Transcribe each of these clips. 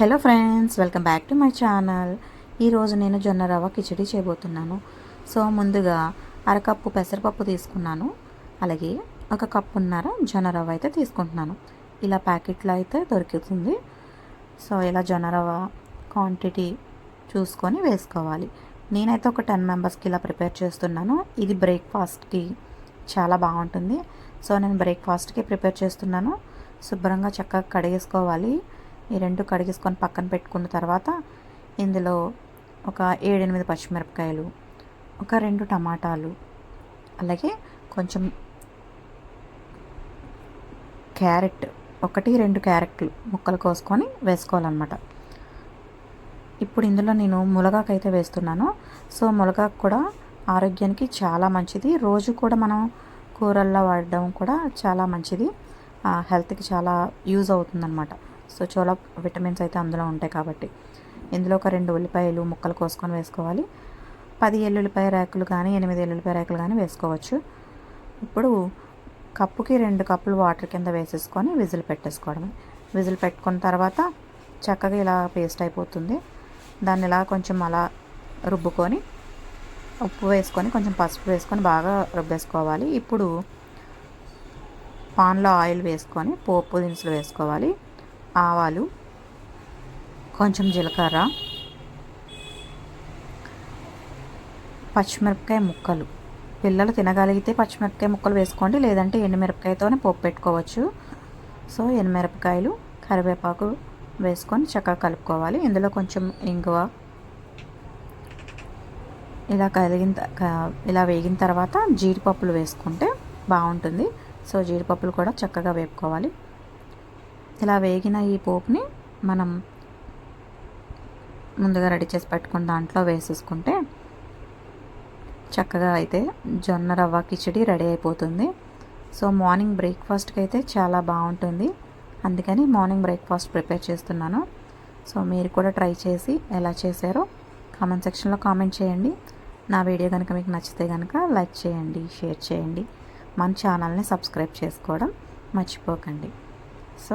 Hello friends welcome back to my channel. ఈరోజు నేను జొన్న రవ్వ కిచడి చేయబోతున్నాను. సో ముందుగా అరకప్పు పెసరపప్పు తీసుకున్నాను. అలాగే ఒక కప్పున్నర జొన్న రవ్వ అయితే తీసుకుంటున్నాను. ఇలా ప్యాకెట్లో అయితే దొరుకుతుంది. సో ఇలా జొన్న రవ్వ క్వాంటిటీ చూసుకొని వేసుకోవాలి. నేనైతే ఒక టెన్ మెంబర్స్కి ఇలా ప్రిపేర్ చేస్తున్నాను. ఇది బ్రేక్ఫాస్ట్కి చాలా బాగుంటుంది. సో నేను బ్రేక్ఫాస్ట్కి ప్రిపేర్ చేస్తున్నాను. శుభ్రంగా చక్కగా కడిగేసుకోవాలి. ఈ రెండు కడిగేసుకొని పక్కన పెట్టుకున్న తర్వాత ఇందులో ఒక ఏడెనిమిది పచ్చిమిరపకాయలు ఒక రెండు టమాటాలు అలాగే కొంచెం క్యారెట్ ఒకటి రెండు క్యారెట్లు ముక్కలు కోసుకొని వేసుకోవాలన్నమాట. ఇప్పుడు ఇందులో నేను మునగాకు అయితే వేస్తున్నాను. సో మునగాకు కూడా ఆరోగ్యానికి చాలా మంచిది. రోజు కూడా మనం కూరల్లో వాడడం కూడా చాలా మంచిది. హెల్త్కి చాలా యూజ్ అవుతుందన్నమాట. సో చాలా విటమిన్స్ అయితే అందులో ఉంటాయి కాబట్టి. ఇందులో ఒక రెండు ఉల్లిపాయలు ముక్కలు కోసుకొని వేసుకోవాలి. పది ఎల్లుల్లిపాయ రేకులు కానీ ఎనిమిది ఎల్లుల్లిపాయ రేకులు కానీ వేసుకోవచ్చు. ఇప్పుడు కప్పుకి రెండు కప్పులు వాటర్ కింద వేసేసుకొని విజిల్ పెట్టేసుకోవడమే. విజిల్ పెట్టుకున్న తర్వాత చక్కగా ఇలా పేస్ట్ అయిపోతుంది. దాన్ని ఇలా కొంచెం అలా రుబ్బుకొని ఉప్పు వేసుకొని కొంచెం పసుపు వేసుకొని బాగా రుబ్బేసుకోవాలి. ఇప్పుడు పాన్లో ఆయిల్ వేసుకొని పోపు దినుసులు వేసుకోవాలి. ఆవాలు కొంచెం జీలకర్ర పచ్చిమిరపకాయ ముక్కలు. పిల్లలు తినగలిగితే పచ్చిమిరపకాయ ముక్కలు వేసుకోండి లేదంటే ఎండుమిరపకాయతోనే పోపు పెట్టుకోవచ్చు. సో ఎండుమిరపకాయలు కరివేపాకు వేసుకొని చక్కగా కలుపుకోవాలి. ఇందులో కొంచెం ఇంగువ ఇలా కలిగిన ఇలా వేగిన తర్వాత జీడిపప్పులు వేసుకుంటే బాగుంటుంది. సో జీడిపప్పులు కూడా చక్కగా వేపుకోవాలి. ఇలా వేగిన ఈ పోపుని మనం ముందుగా రెడీ చేసి పెట్టుకుని దాంట్లో వేసేసుకుంటే చక్కగా అయితే జొన్న రవ్వ కిచడి రెడీ అయిపోతుంది. సో మార్నింగ్ బ్రేక్ఫాస్ట్కి అయితే చాలా బాగుంటుంది. అందుకని మార్నింగ్ బ్రేక్ఫాస్ట్ ప్రిపేర్ చేస్తున్నాను. సో మీరు కూడా ట్రై చేసి ఎలా చేశారో కామెంట్ సెక్షన్లో కామెంట్ చేయండి. నా వీడియో కనుక మీకు నచ్చితే కనుక లైక్ చేయండి షేర్ చేయండి. మన ఛానల్ని సబ్స్క్రైబ్ చేసుకోవడం మర్చిపోకండి. సో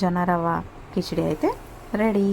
జొన్న రవ్వ కిచిడి అయితే రెడీ.